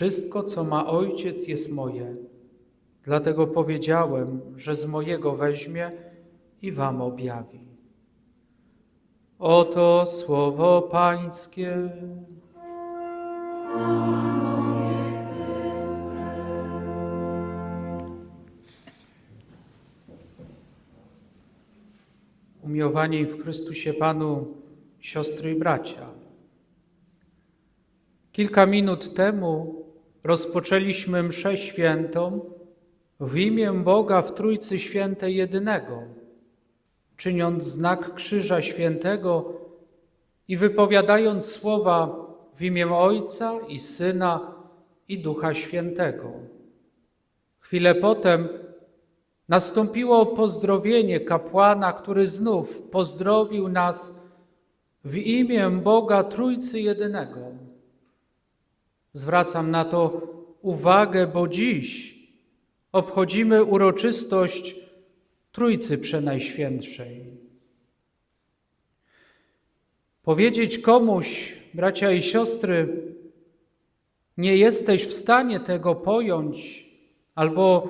Wszystko, co ma Ojciec, jest moje. Dlatego powiedziałem, że z mojego weźmie i wam objawi. Oto słowo Pańskie. Umiłowani w Chrystusie Panu, siostry i bracia. Kilka minut temu rozpoczęliśmy mszę świętą w imię Boga w Trójcy Świętej Jedynego, czyniąc znak Krzyża Świętego i wypowiadając słowa w imię Ojca i Syna i Ducha Świętego. Chwilę potem nastąpiło pozdrowienie kapłana, który znów pozdrowił nas w imię Boga Trójcy Jedynego. Zwracam na to uwagę, bo dziś obchodzimy uroczystość Trójcy Przenajświętszej. Powiedzieć komuś, bracia i siostry, nie jesteś w stanie tego pojąć, albo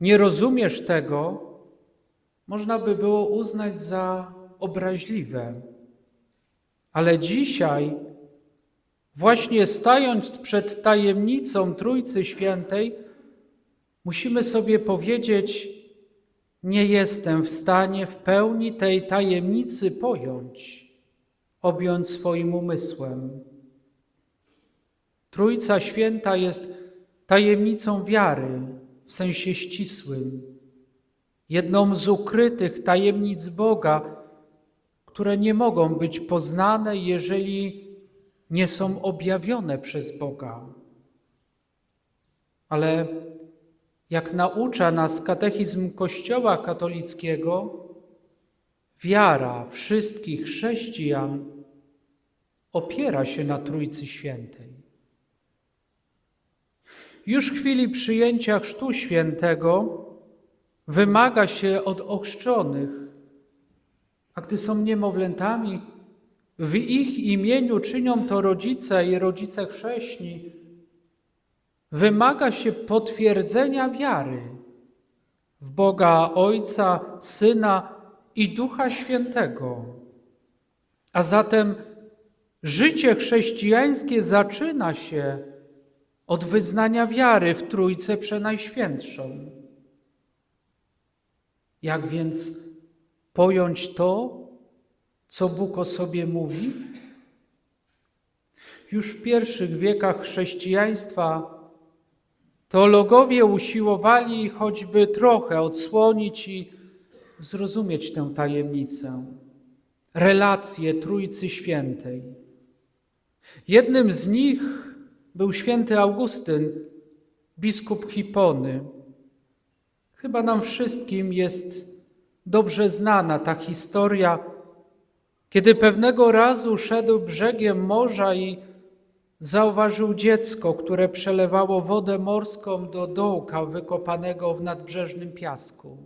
nie rozumiesz tego, można by było uznać za obraźliwe. Ale dzisiaj, właśnie stając przed tajemnicą Trójcy Świętej, musimy sobie powiedzieć: Nie jestem w stanie w pełni tej tajemnicy pojąć, objąć swoim umysłem. Trójca Święta jest tajemnicą wiary w sensie ścisłym, jedną z ukrytych tajemnic Boga, które nie mogą być poznane, jeżeli nie są objawione przez Boga. Ale jak naucza nas katechizm Kościoła katolickiego, wiara wszystkich chrześcijan opiera się na Trójcy Świętej. Już w chwili przyjęcia Chrztu Świętego wymaga się od ochrzczonych, a gdy są niemowlętami, w ich imieniu czynią to rodzice i rodzice chrześni, wymaga się potwierdzenia wiary w Boga Ojca, Syna i Ducha Świętego. A zatem życie chrześcijańskie zaczyna się od wyznania wiary w Trójcę Przenajświętszą. Jak więc pojąć to, co Bóg o sobie mówi? Już w pierwszych wiekach chrześcijaństwa teologowie usiłowali choćby trochę odsłonić i zrozumieć tę tajemnicę, relację Trójcy Świętej. Jednym z nich był święty Augustyn, biskup Hipony. Chyba nam wszystkim jest dobrze znana ta historia, kiedy pewnego razu szedł brzegiem morza i zauważył dziecko, które przelewało wodę morską do dołka wykopanego w nadbrzeżnym piasku.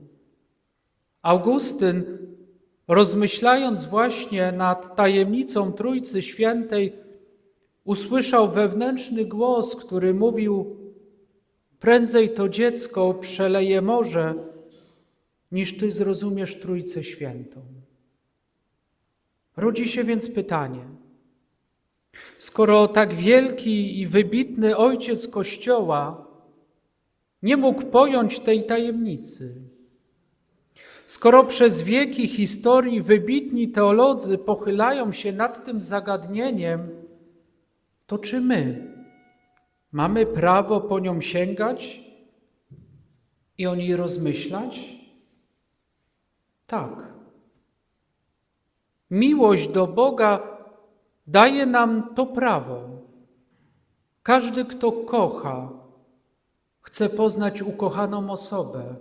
Augustyn, rozmyślając właśnie nad tajemnicą Trójcy Świętej, usłyszał wewnętrzny głos, który mówił: Prędzej to dziecko przeleje morze, niż ty zrozumiesz Trójcę Świętą. Rodzi się więc pytanie: skoro tak wielki i wybitny ojciec Kościoła nie mógł pojąć tej tajemnicy, skoro przez wieki historii wybitni teolodzy pochylają się nad tym zagadnieniem, to czy my mamy prawo po nią sięgać i o niej rozmyślać? Tak. Miłość do Boga daje nam to prawo. Każdy, kto kocha, chce poznać ukochaną osobę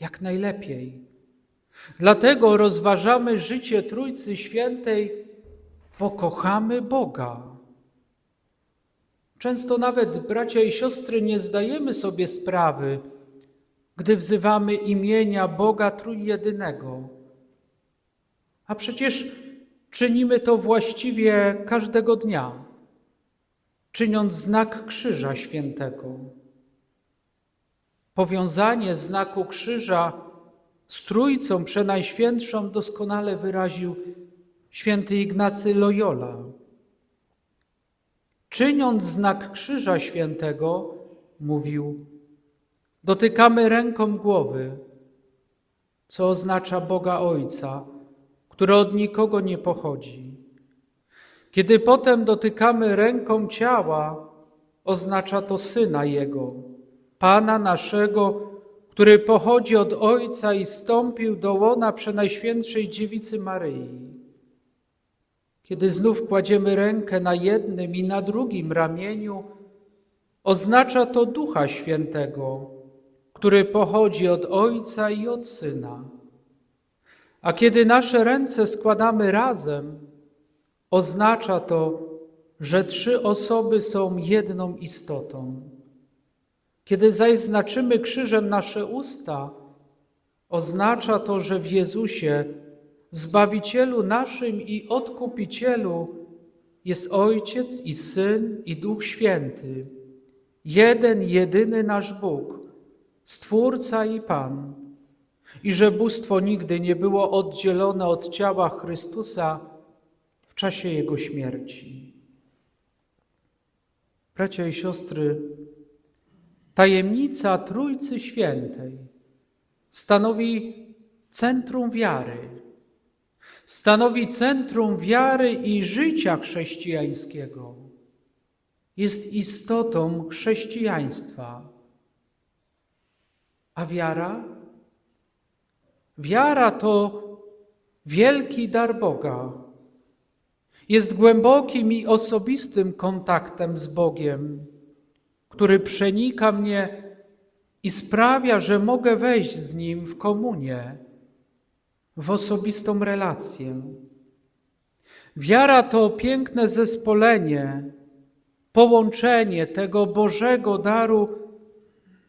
jak najlepiej. Dlatego rozważamy życie Trójcy Świętej, pokochamy Boga. Często nawet bracia i siostry nie zdajemy sobie sprawy, gdy wzywamy imienia Boga Trójjedynego. A przecież czynimy to właściwie każdego dnia, czyniąc znak Krzyża Świętego. Powiązanie znaku krzyża z Trójcą Przenajświętszą doskonale wyraził święty Ignacy Loyola. Czyniąc znak Krzyża Świętego, mówił, dotykamy ręką głowy, co oznacza Boga Ojca, który od nikogo nie pochodzi. Kiedy potem dotykamy ręką ciała, oznacza to Syna Jego, Pana naszego, który pochodzi od Ojca i stąpił do łona Przenajświętszej Dziewicy Maryi. Kiedy znów kładziemy rękę na jednym i na drugim ramieniu, oznacza to Ducha Świętego, który pochodzi od Ojca i od Syna. A kiedy nasze ręce składamy razem, oznacza to, że trzy osoby są jedną istotą. Kiedy zaś znaczymy krzyżem nasze usta, oznacza to, że w Jezusie, Zbawicielu naszym i Odkupicielu, jest Ojciec i Syn i Duch Święty, jeden, jedyny nasz Bóg, Stwórca i Pan, i że bóstwo nigdy nie było oddzielone od ciała Chrystusa w czasie Jego śmierci. Bracia i siostry, Tajemnica Trójcy Świętej stanowi centrum wiary. Stanowi centrum wiary i życia chrześcijańskiego. Jest istotą chrześcijaństwa. A wiara? Wiara to wielki dar Boga. Jest głębokim i osobistym kontaktem z Bogiem który przenika mnie i sprawia, że mogę wejść z Nim w komunię, w osobistą relację. Wiara to piękne zespolenie, połączenie tego Bożego daru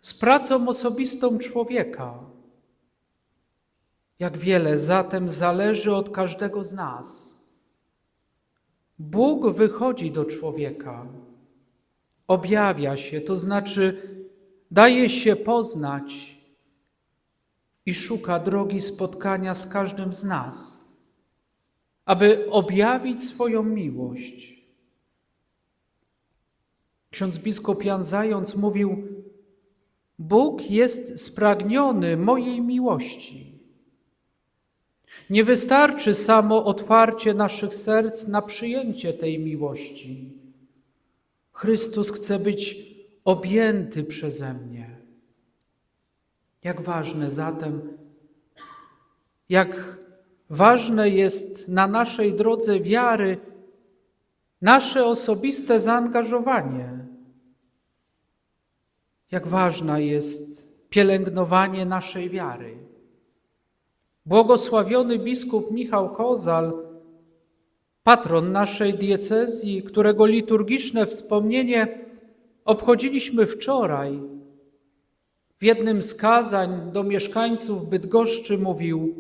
z pracą osobistą człowieka. Jak wiele zatem zależy od każdego z nas. Bóg wychodzi do człowieka objawia się, to znaczy daje się poznać i szuka drogi spotkania z każdym z nas, aby objawić swoją miłość. Ksiądz biskup Jan Zając mówił: Bóg jest spragniony mojej miłości. Nie wystarczy samo otwarcie naszych serc na przyjęcie tej miłości. Chrystus chce być objęty przeze mnie. Jak ważne zatem, jak ważne jest na naszej drodze wiary nasze osobiste zaangażowanie. Jak ważna jest pielęgnowanie naszej wiary. Błogosławiony biskup Michał Kozal patron naszej diecezji, którego liturgiczne wspomnienie obchodziliśmy wczoraj, w jednym z kazań do mieszkańców Bydgoszczy mówił: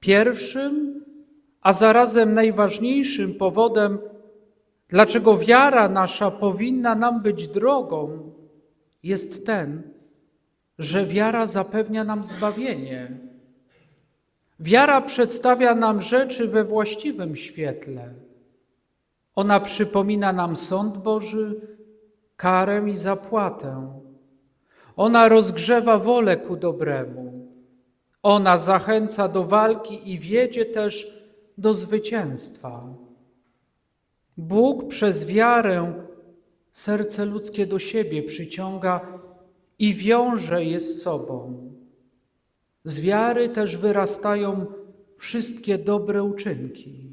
Pierwszym, a zarazem najważniejszym powodem, dlaczego wiara nasza powinna nam być drogą, jest ten, że wiara zapewnia nam zbawienie Wiara przedstawia nam rzeczy we właściwym świetle. Ona przypomina nam sąd Boży, karę i zapłatę. Ona rozgrzewa wolę ku dobremu. Ona zachęca do walki i wiedzie też do zwycięstwa. Bóg przez wiarę serce ludzkie do siebie przyciąga i wiąże je z sobą. Z wiary też wyrastają wszystkie dobre uczynki.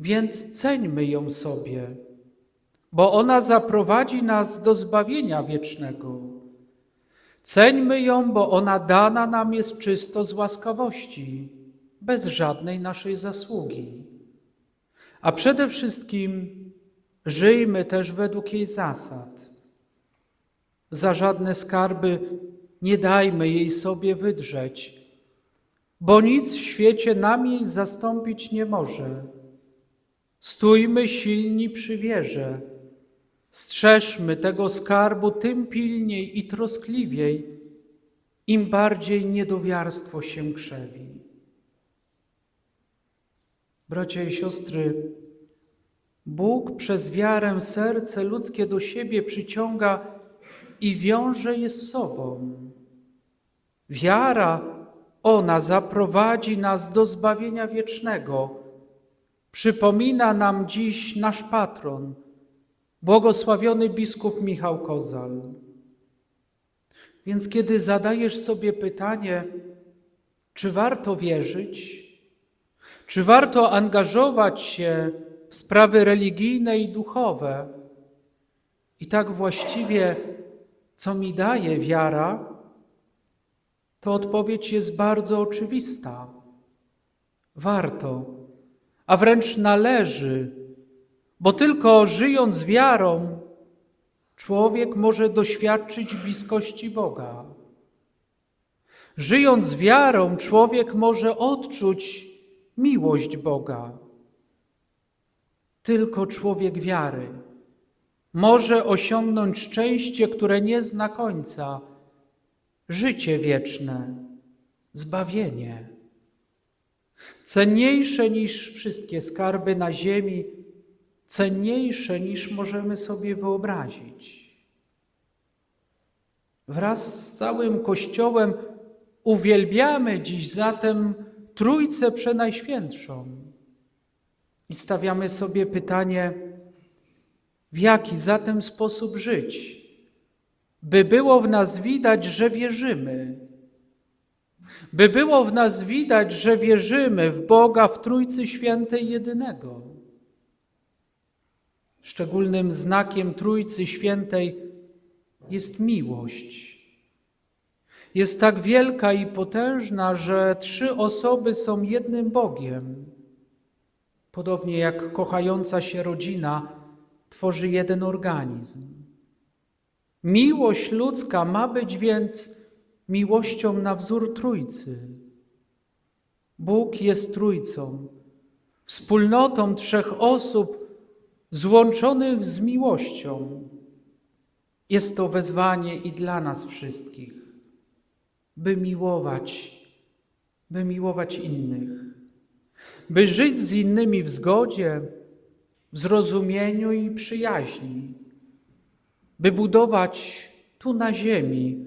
Więc ceńmy ją sobie, bo ona zaprowadzi nas do zbawienia wiecznego. Ceńmy ją, bo ona dana nam jest czysto z łaskawości, bez żadnej naszej zasługi. A przede wszystkim żyjmy też według jej zasad. Za żadne skarby nie dajmy jej sobie wydrzeć, bo nic w świecie nam jej zastąpić nie może. Stójmy silni przy wierze, strzeżmy tego skarbu tym pilniej i troskliwiej, im bardziej niedowiarstwo się krzewi. Bracia i siostry, Bóg przez wiarę serce ludzkie do siebie przyciąga i wiąże je z sobą. Wiara, ona zaprowadzi nas do zbawienia wiecznego. Przypomina nam dziś nasz patron, błogosławiony biskup Michał Kozal. Więc kiedy zadajesz sobie pytanie, czy warto wierzyć, czy warto angażować się w sprawy religijne i duchowe, i tak właściwie, co mi daje wiara, to odpowiedź jest bardzo oczywista. Warto, a wręcz należy, bo tylko żyjąc wiarą, człowiek może doświadczyć bliskości Boga. Żyjąc wiarą, człowiek może odczuć miłość Boga. Tylko człowiek wiary może osiągnąć szczęście, które nie zna końca, życie wieczne, zbawienie. Cenniejsze niż wszystkie skarby na ziemi, cenniejsze niż możemy sobie wyobrazić. Wraz z całym Kościołem uwielbiamy dziś zatem Trójcę Przenajświętszą i stawiamy sobie pytanie, w jaki zatem sposób żyć, by było w nas widać, że wierzymy, by było w nas widać, że wierzymy w Boga w Trójcy Świętej jedynego. Szczególnym znakiem Trójcy Świętej jest miłość. Jest tak wielka i potężna, że trzy osoby są jednym Bogiem. Podobnie jak kochająca się rodzina tworzy jeden organizm. Miłość ludzka ma być więc miłością na wzór Trójcy. Bóg jest Trójcą, wspólnotą trzech osób złączonych z miłością. Jest to wezwanie i dla nas wszystkich, by miłować, by miłować innych, by żyć z innymi w zgodzie, w zrozumieniu i przyjaźni, by budować tu na ziemi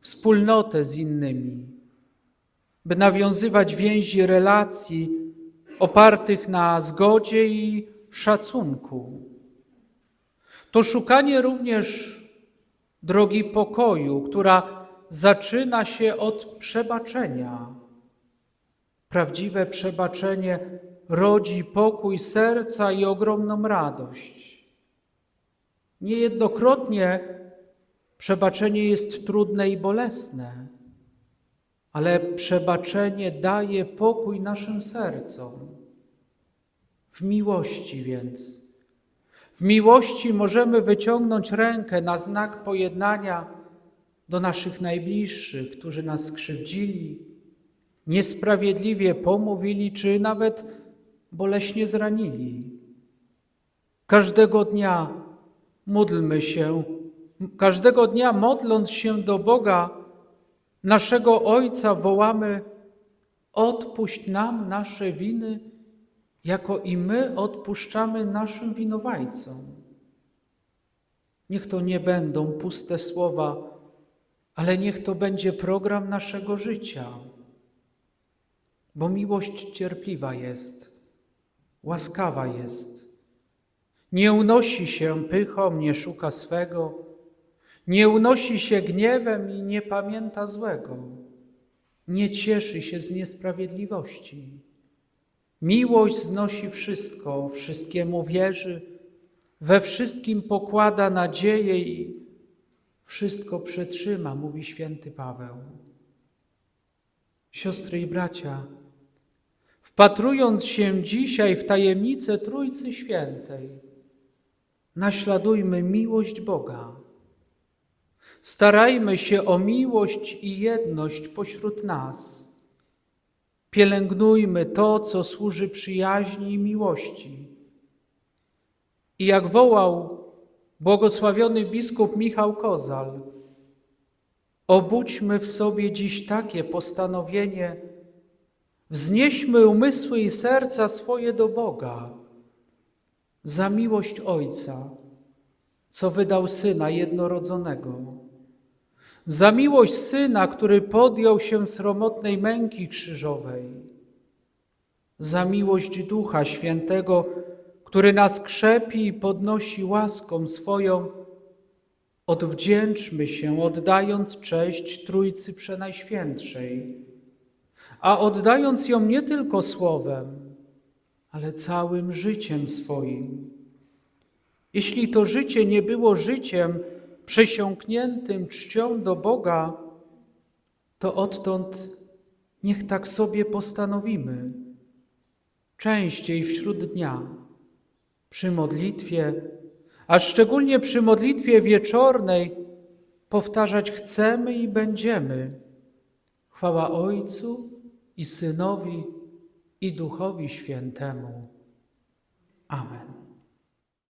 wspólnotę z innymi, by nawiązywać więzi relacji opartych na zgodzie i szacunku. To szukanie również drogi pokoju, która zaczyna się od przebaczenia. Prawdziwe przebaczenie rodzi pokój serca i ogromną radość. Niejednokrotnie przebaczenie jest trudne i bolesne, ale przebaczenie daje pokój naszym sercom. W miłości więc. W miłości możemy wyciągnąć rękę na znak pojednania do naszych najbliższych, którzy nas skrzywdzili, niesprawiedliwie pomówili, czy nawet boleśnie zranili. Każdego dnia módlmy się, każdego dnia modląc się do Boga, naszego Ojca, wołamy: Odpuść nam nasze winy, jako i my odpuszczamy naszym winowajcom. Niech to nie będą puste słowa, ale niech to będzie program naszego życia, bo miłość cierpliwa jest łaskawa jest. Nie unosi się pychą, nie szuka swego, nie unosi się gniewem i nie pamięta złego, nie cieszy się z niesprawiedliwości. Miłość znosi wszystko, wszystkiemu wierzy, we wszystkim pokłada nadzieję i wszystko przetrzyma, mówi święty Paweł. Siostry i bracia, wpatrując się dzisiaj w tajemnicę Trójcy Świętej, naśladujmy miłość Boga. Starajmy się o miłość i jedność pośród nas. Pielęgnujmy to, co służy przyjaźni i miłości. I jak wołał błogosławiony biskup Michał Kozal, obudźmy w sobie dziś takie postanowienie, wznieśmy umysły i serca swoje do Boga za miłość Ojca, co wydał Syna jednorodzonego, za miłość Syna, który podjął się sromotnej męki krzyżowej, za miłość Ducha Świętego, który nas krzepi i podnosi łaską swoją, odwdzięczmy się, oddając cześć Trójcy Przenajświętszej, a oddając ją nie tylko słowem, ale całym życiem swoim. Jeśli to życie nie było życiem przesiąkniętym czcią do Boga, to odtąd niech tak sobie postanowimy. Częściej wśród dnia, przy modlitwie, a szczególnie przy modlitwie wieczornej, powtarzać chcemy i będziemy. Chwała Ojcu i Synowi i Duchowi Świętemu. Amen.